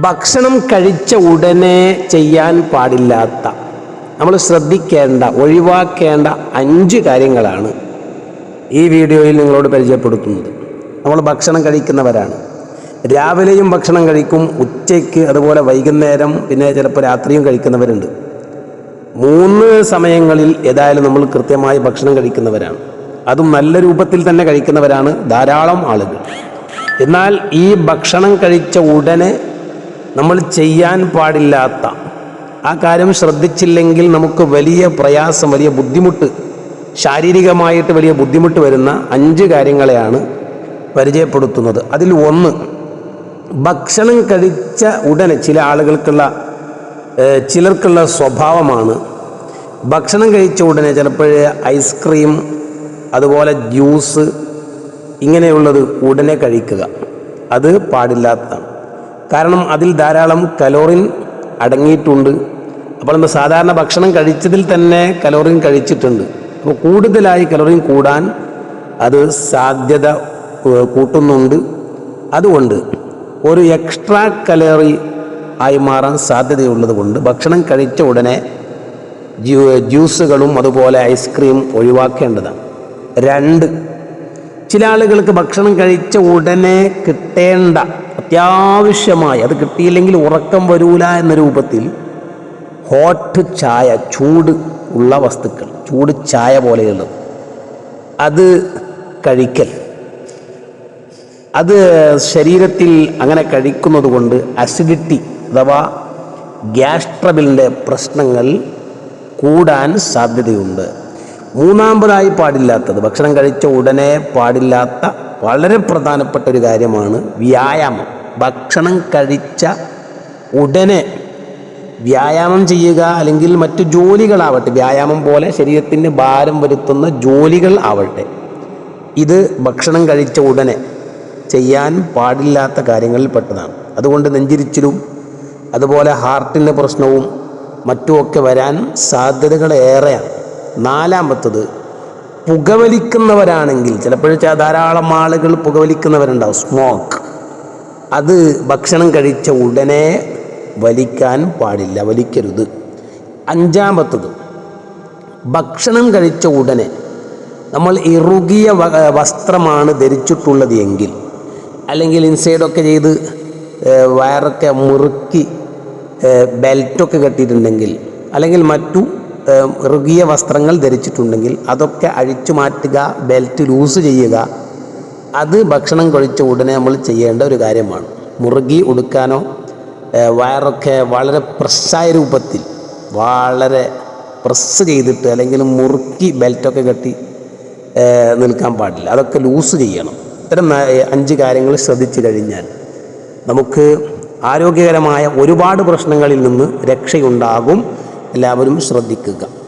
ഭക്ഷണം കഴിച്ച ഉടനെ ചെയ്യാൻ പാടില്ലാത്ത നമ്മൾ ശ്രദ്ധിക്കേണ്ട ഒഴിവാക്കേണ്ട അഞ്ച് കാര്യങ്ങളാണ് ഈ വീഡിയോയിൽ നിങ്ങളോട് പരിചയപ്പെടുത്തുന്നത്. നമ്മൾ ഭക്ഷണം കഴിക്കുന്നവരാണ്. രാവിലെയും ഭക്ഷണം കഴിക്കും ഉച്ചയ്ക്ക് അതുപോലെ വൈകുന്നേരം പിന്നെ ചിലപ്പോൾ രാത്രിയും കഴിക്കുന്നവരുണ്ട്. മൂന്ന് സമയങ്ങളിൽ ഏതായാലും നമ്മൾ കൃത്യമായി ഭക്ഷണം കഴിക്കുന്നവരാണ്. അതും നല്ല രൂപത്തിൽ തന്നെ കഴിക്കുന്നവരാണ് ധാരാളം ആളുകൾ. എന്നാൽ ഈ ഭക്ഷണം കഴിച്ച ഉടനെ നമ്മൾ ചെയ്യാൻ പാടില്ലാത്ത ആ കാര്യം ശ്രദ്ധിച്ചില്ലെങ്കിൽ നമുക്ക് വലിയ പ്രയാസം വലിയ ബുദ്ധിമുട്ട് ശാരീരികമായിട്ട് വലിയ ബുദ്ധിമുട്ട് വരുന്ന അഞ്ച് കാര്യങ്ങളെയാണ് പരിചയപ്പെടുത്തുന്നത്. അതിൽ ഒന്ന് ഭക്ഷണം കഴിച്ച ഉടനെ ചില ആളുകൾക്കുള്ള ചിലർക്കുള്ള സ്വഭാവമാണ്. ഭക്ഷണം കഴിച്ച ഉടനെ ചിലപ്പോൾ ഐസ്ക്രീം അതുപോലെ ജ്യൂസ് ഇങ്ങനെയുള്ളത് ഉടനെ കഴിക്കുക. അത് പാടില്ലാത്തതാണ് കാരണം അതിൽ ധാരാളം കലോറിൻ അടങ്ങിയിട്ടുണ്ട്. അപ്പോൾ നമ്മൾ സാധാരണ ഭക്ഷണം കഴിച്ചതിൽ തന്നെ കലോറിൻ കഴിച്ചിട്ടുണ്ട്. അപ്പോൾ കൂടുതലായി കലോറിൻ കൂടാൻ അത് സാധ്യത കൂട്ടുന്നുണ്ട്. അതുകൊണ്ട് ഒരു എക്സ്ട്രാ കലോറി ആയി മാറാൻ സാധ്യതയുള്ളത് കൊണ്ട് ഭക്ഷണം കഴിച്ച ഉടനെ ജ്യൂ- ജ്യൂസുകളും അതുപോലെ ഐസ്ക്രീം ഒഴിവാക്കേണ്ടതാണ്. രണ്ട് ചില ആളുകൾക്ക് ഭക്ഷണം കഴിച്ച ഉടനെ കിട്ടേണ്ട അത്യാവശ്യമായി. അത് കിട്ടിയില്ലെങ്കിൽ ഉറക്കം വരൂല എന്ന രൂപത്തിൽ ഹോട്ട് ചായ ചൂട് ഉള്ള വസ്തുക്കൾ ചൂട് ചായ പോലെയുള്ളത്. അത് കഴിക്കൽ. അത് ശരീരത്തിൽ അങ്ങനെ കഴിക്കുന്നത് കൊണ്ട് അസിഡിറ്റി അഥവാ ഗ്യാസ്ട്രബിളിന്റെ പ്രശ്നങ്ങൾ കൂടാൻ സാധ്യതയുണ്ട്. മൂന്നാമതായി പാടില്ലാത്തത് ഭക്ഷണം കഴിച്ച ഉടനെ പാടില്ലാത്ത വളരെ പ്രധാനപ്പെട്ട ഒരു കാര്യമാണ് വ്യായാമം. ഭക്ഷണം കഴിച്ച ഉടനെ വ്യായാമം ചെയ്യുക അല്ലെങ്കിൽ മറ്റു ജോലികളാവട്ടെ വ്യായാമം പോലെ ശരീരത്തിന് ഭാരം വരുത്തുന്ന ജോലികൾ ആവട്ടെ ഇത് ഭക്ഷണം കഴിച്ച ഉടനെ ചെയ്യാൻ പാടില്ലാത്ത കാര്യങ്ങളിൽ പെട്ടതാണ്. അതുകൊണ്ട് നെഞ്ചിരിച്ചിലും അതുപോലെ ഹാർട്ടിന്റെ പ്രശ്നവും മറ്റുമൊക്കെ വരാൻ സാധ്യതകൾ ഏറെയാണ്. നാലാമത്തത് പുകവലിക്കുന്നവരാണെങ്കിൽ ചിലപ്പോൾ ച- ധാരാളം ആളുകൾ പുകവലിക്കുന്നവരുണ്ടാവും സ്മോക്ക് അത് ഭക്ഷണം കഴിച്ച ഉടനെ വലിക്കാൻ പാടില്ല വലിക്കരുത്. അഞ്ചാമത്തത് ഭക്ഷണം കഴിച്ച ഉടനെ നമ്മൾ ഇറുകിയ വസ്ത്രമാണ് ധരിച്ചിട്ടുള്ളത് എങ്കിൽ അല്ലെങ്കിൽ ഇൻസൈഡൊക്കെ ചെയ്ത് വയറൊക്കെ മുറുക്കി ബെൽറ്റൊക്കെ കെട്ടിയിട്ടുണ്ടെങ്കിൽ അല്ലെങ്കിൽ മറ്റു ഇറുകിയ വസ്ത്രങ്ങൾ ധരിച്ചിട്ടുണ്ടെങ്കിൽ അതൊക്കെ അഴിച്ചു മാറ്റുക ബെൽറ്റ് ലൂസ് ചെയ്യുക അത് ഭക്ഷണം കഴിച്ച ഉടനെ നമ്മൾ ചെയ്യേണ്ട ഒരു കാര്യമാണ്. മുറുകി ഉടുക്കാനോ വയറൊക്കെ വളരെ പ്രസ്സായ രൂപത്തിൽ വളരെ പ്രസ് ചെയ്തിട്ട് അല്ലെങ്കിൽ മുറുക്കി ബെൽറ്റൊക്കെ കെട്ടി നിൽക്കാൻ പാടില്ല. അതൊക്കെ ലൂസ് ചെയ്യണം. ഇത്തരം അഞ്ച് കാര്യങ്ങൾ ശ്രദ്ധിച്ചു കഴിഞ്ഞാൽ നമുക്ക് ആരോഗ്യകരമായ ഒരുപാട് പ്രശ്നങ്ങളിൽ നിന്ന് രക്ഷയുണ്ടാകും. എല്ലാവരും ശ്രദ്ധിക്കുക.